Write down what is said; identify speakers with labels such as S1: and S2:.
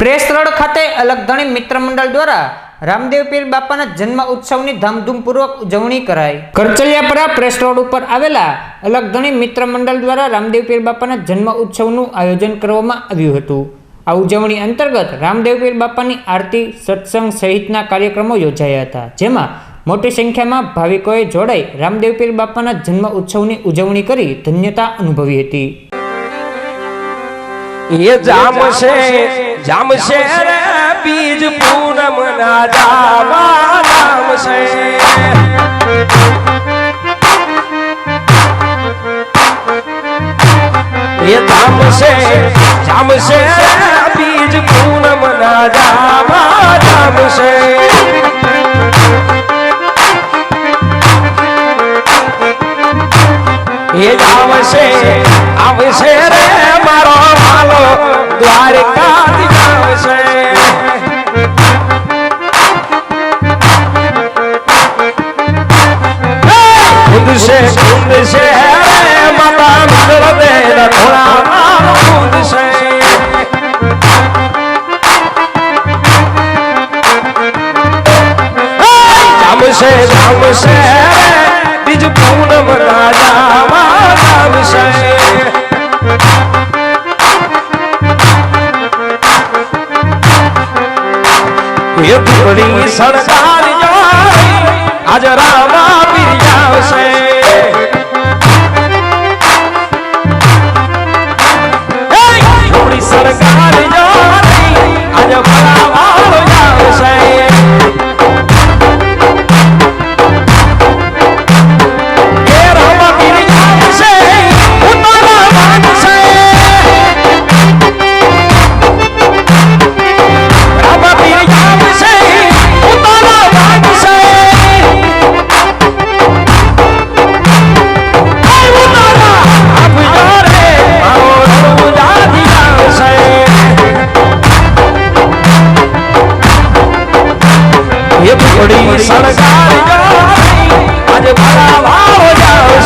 S1: Press road ખાતે અલગધણી મિત્ર મંડળ દ્વારા રામદેવ પીર બાપાના જન્મ ઉત્સવની ધામધૂમપૂર્વક ઉજવણી કરાઈ. કરચલિયાપરા પ્રેસ રોડ ઉપર આવેલા અલગધણી મિત્ર મંડળ દ્વારા રામદેવ પીર બાપાના જન્મ ઉત્સવનું આયોજન કરવામાં આવ્યું હતું. આ ઉજવણી અંતર્ગત રામદેવ પીર બાપાની આરતી સત્સંગ સહિતના કાર્યક્રમો યોજાયા હતા, જેમાં મોટી સંખ્યામાં ભાવિકોએ જોડાઈ રામદેવ પીર બાપાના જન્મ ઉત્સવની ઉજવણી કરી ધન્યતા અનુભવી હતી.
S2: ये जाम से जाम से रे बीज पूनम ना जावा जाम से ये जाम से जाम से रे बीज पूनम ना जावा जाम से ये जाम से आव से रे मारो। દ્વારકા ખુદ છે. ખુદ છે માતા મિત્ર દે થોડા મારો કુંદશે જામશે જામશે રે બીજ પૂનમ જામા જામશે. ये आज राम थोड़ी सरकार आज भला भाव जाओ